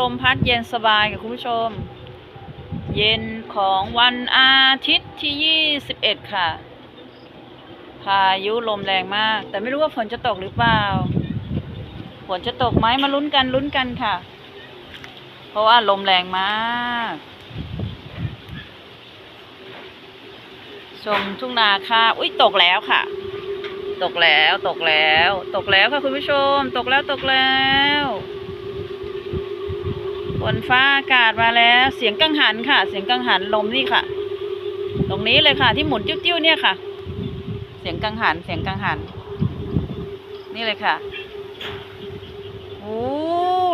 ลมพัดเย็นสบายค่ะคุณผู้ชม เย็นของวันอาทิตย์ที่ 21 ค่ะ พายุลมแรงมาก แต่ไม่รู้ว่าฝนจะตกหรือเปล่า ฝนจะตกไหมมาลุ้นกันลุ้นกันค่ะ เพราะว่าลมแรงมาก ชมทุ่งนาค่ะ อุ้ยตกแล้วค่ะ ตกแล้วตกแล้ว ตกแล้วค่ะคุณผู้ชม ตกแล้วตกแล้ว นฟ้าอากาศมาแล้ว เสียงกังหันค่ะ เสียงกังหันลมนี่ค่ะ ตรงนี้เลยค่ะ ที่หมุนติ้วๆเนี่ยค่ะ เสียงกังหันเสียงกังหัน นี่เลยค่ะโอ้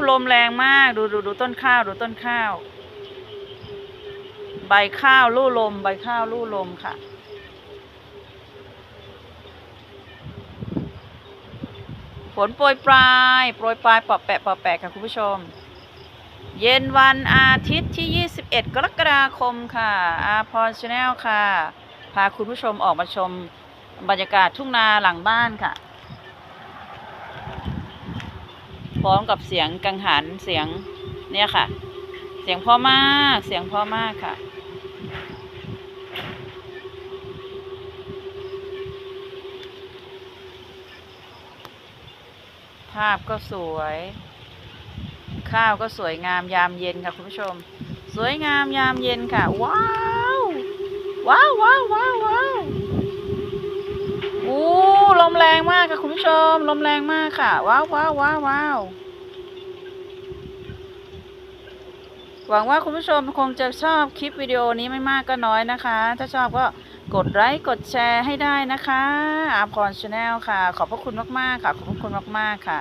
ลมแรงมากดูดูดูต้นข้าวดูต้นข้าว ใบข้าวลู่ลม ใบข้าวลู่ลมค่ะฝนโปรยปลาย โปรยปลายปอบแปะปอบแปะค่ะคุณผู้ชม เย็นวันอาทิตย์ที่ 21 กรกฎาคมค่ะอาพรชาแนลค่ะ พาคุณผู้ชมออกมาชมบรรยากาศทุ่งนาหลังบ้านค่ะ พร้อมกับเสียงกังหันเสียงเนี่ยค่ะ เสียงพ่อมากเสียงพ่อมากค่ะ ภาพก็สวย ข้าวก็สวยงามยามเย็นค่ะคุณผู้ชม สวยงามยามเย็นค่ะ ว้าวว้าวว้าวว้าวว้าวโอ้ลมแรงมากค่ะคุณผู้ชม ลมแรงมากค่ะ ว้าวว้าวว้าวว้าวหวังว่าคุณผู้ชมคงจะชอบคลิปวิดีโอนี้ไม่มากก็น้อยนะคะ ถ้าชอบก็กดไลค์กดแชร์ให้ได้นะคะอาพรชาแนลค่ะ ขอบพระคุณมากๆค่ะ ขอบพระคุณมากๆค่ะ